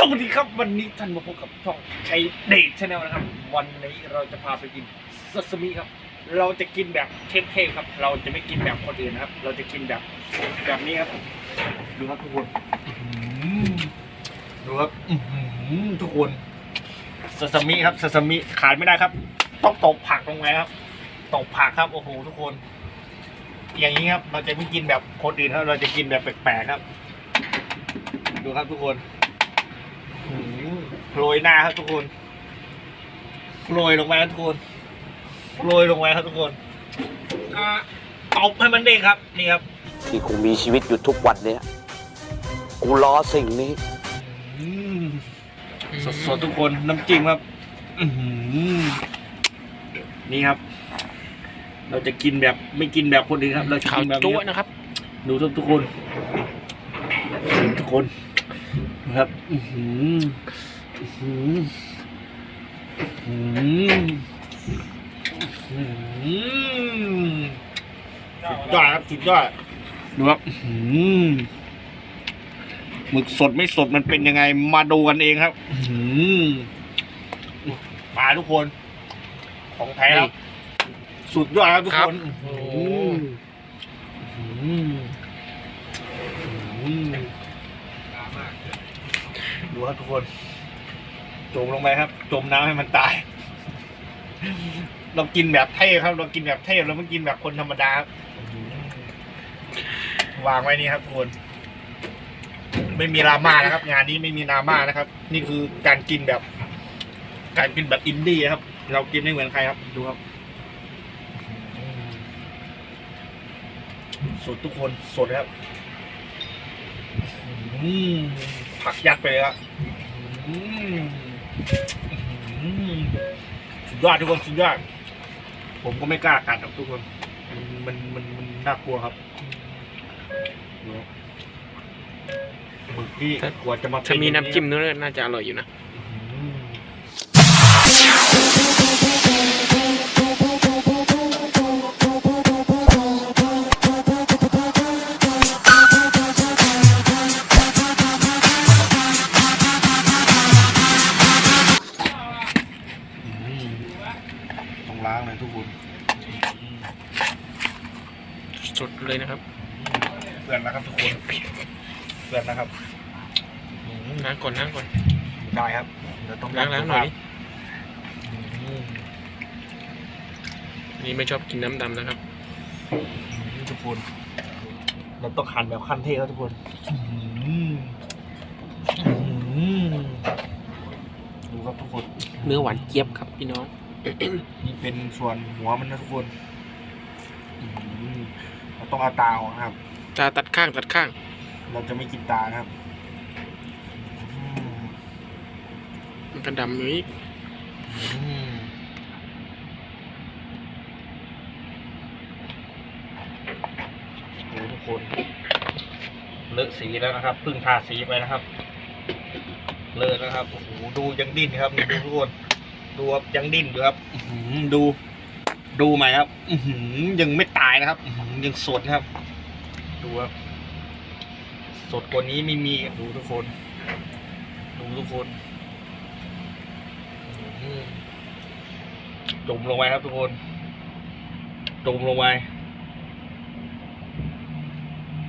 สวัสดีครับวันนี้ท่านมาพบกับช่องชัยเดชชาแนลนะครับ วันนี้เราจะพาไปกินซาซิมิครับ เราจะกินแบบเทพๆครับ เราจะไม่กินแบบคนอื่นนะครับ เราจะกินแบบแบบนี้ครับดูครับทุกคนดูครับทุกคนซาซิมิครับซาซิมิขาดไม่ได้ครับ ต้องตกผักลงไปครับตกผักครับโอ้โหทุกคน อย่างนี้ครับ เราจะไม่กินแบบคนอื่นครับ เราจะกินแบบแปลกๆครับ ดูครับทุกคน โรยหน้าครับทุกคนโรยลงไปครับทุกคนโรยลงไปครับทุกคนอ่าตบให้มันเด้งครับนี่ครับ ที่กูมีชีวิตอยู่ทุกวันเนี้ยกูรอสิ่งนี้ อืมสดๆทุกคนน้ำจิ้มครับ อือหือนี่ครับ เราจะกินแบบไม่กินแบบคนอื่นครับ เราจะขาวกินแบบจั๊นี้วครับนะครับ ดูทุกทุกคน ทุกคนนะครับ อือหือ อืมอืมอืมสุดยอดครับสุดยอดดูครับอื้อหือหมึกสดไม่สดมันเป็นยังไง มาดูกันเองครับอื้อหือมาทุกคน ของแท้ครับ สุดยอดครับทุกคนโอ้อื้อหืออืมดูครับทุกคน จมลงไปครับจมน้ำให้มันตาย เรากินแบบเทพครับ เรากินแบบเทพเราไม่กินแบบคนธรรมดาครับวางไว้นี่ครับทุกคนไม่มีราม่านะครับ งานนี้ไม่มีดราม่านะครับ นี่คือการกินแบบ การกินแบบอินดี้ครับ เรากินไม่เหมือนใครครับ ดูครับ สดทุกคนสดครับผักยัดไปเลยครับ อืมอืมสุดยอดทุกคนสุดยอด ผมก็ไม่กล้ากัดครับทุกคนมันมันมันมันน่ากลัวครับดูครับหมึกที่ถ้ากว่าจะมาเป็ถ้ามีอย่างน้ำจิ้มนู้นน่าจะอร่อยอยู่นะ เลยทุกคนสดเลยนะครับเพื่อนนะครับทุกคนเพื่อนนะครับอืมล้างก่อนล้างก่อนได้ครับเดี๋ยวต้องล้างล้างหน่อยดิอืมนี่ไม่ชอบกินน้ำดำนะครับนี่ทุกคนเราต้องหั่นแบบขั้นเทพครับทุกคนอืมอืมดูครับทุกคนเนื้อหวานเจี๊ยบครับพี่น้อง นี่เป็นส่วนหัวมันนะทุกคนอืมเราต้องเอาตาออกนะครับ ตาตัดข้างตัดข้าง เราจะไม่กินตานะครับอืมมันกระดำอยู่อีกอืมดูทุกคนเลอะสีแล้วนะครับเพิ่งทาสีไปนะครับ เลอะนะครับโอ้โหดูยังดิ้นครับดูทุกคน ดูครับยังดิ้นอยู่ครับอื้อหือดูดูใหม่ครับอือหือยังไม่ตายนะครับอื้อหือยังสดนะครับ ดูครับสดกว่านี้ไม่มีดูทุกคน ดูทุกคนอื้อหือจมลงไปครับทุกคนจมลงไป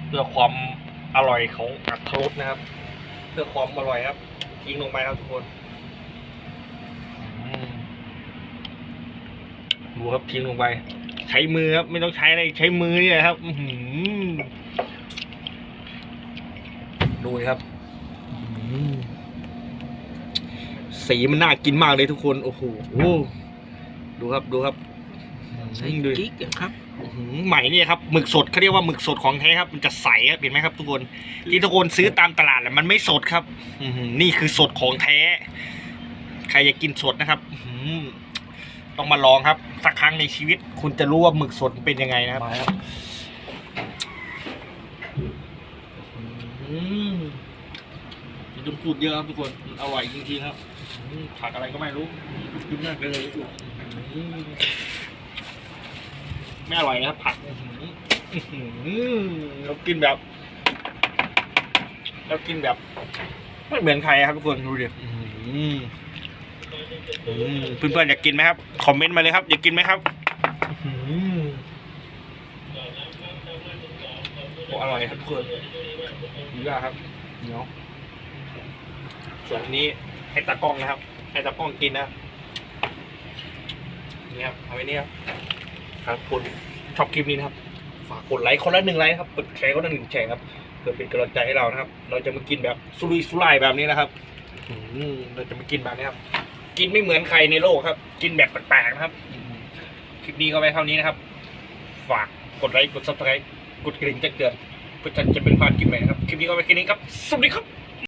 เพื่อความอร่อยของอัตรสนะครับ เพื่อความอร่อยครับทิ้งลงไปครับทุกคน ดูครับทิ้งลงไป ใช้มือครับ ไม่ต้องใช้อะไรใช้มือนี่แหละครับอือหือดูครับอื้อหือสีมันน่ากินมากเลยทุกคนโอ้โหดูครับดูครับใส่ดูกิ๊กอะครับอื้อหือใหม่เนี่ยครับหมึกสดเขาเรียกว่าหมึกสดของแท้ครับ มันจะใสครับเห็นไหมครับ ทุกคนที่ทุกคนซื้อตามตลาดแหละมันไม่สดครับอื้อหือนี่คือสดของแท้ ใครอยากกินสดนะครับอื้อหือ ต้องมาลองครับ สักครั้งในชีวิต คุณจะรู้ว่าหมึกสดเป็นยังไงนะครับอืมไม่ต้องพูดเยอะครับทุกคนมันอร่อยจริงๆครับอื้อผักอะไรก็ไม่รู้กินมากเลยอื้อไม่อร่อยนะครับผักอื้อหืออื้อหือเรากินแบบเรากินแบบ ไม่เหมือนใครครับทุกคนดูดิอืมอื เพื่อนๆอยากกินไหมครับ คอมเมนต์มาเลยครับ อยากกินไหมครับอืมโอ้อร่อยครับทุกคนดีมากครับเหนียวส่วนอันนี้ให้ตากล้องนะครับ ให้ตากล้องกินนะครับนี่ครับเอาไว้นี่ครับครับคุณชอบคลิปนี้นะครับ ฝากกดไลค์คนละหนึ่งไลค์นะครับกดแชร์คนละหนึ่งแชร์ครับเพื่อเป็นกำลังใจให้เรานะครับ เราจะมากินแบบสุรุ่ยสุร่ายแบบนี้นะครับ อืมเราจะมากินแบบนี้ครับ กินไม่เหมือนใครในโลกครับ กินแบบแปลกๆนะครับ คลิปนี้ก็ไว้เท่านี้นะครับ ฝากกดไลค์กดซับสไครต์กดกระดิ่งแจ้งเตือนเพื่อจะจะเป็นพลาดคลิปใหม่นะครับ คลิปนี้ก็ไว้แค่นี้ครับ สวัสดีครับ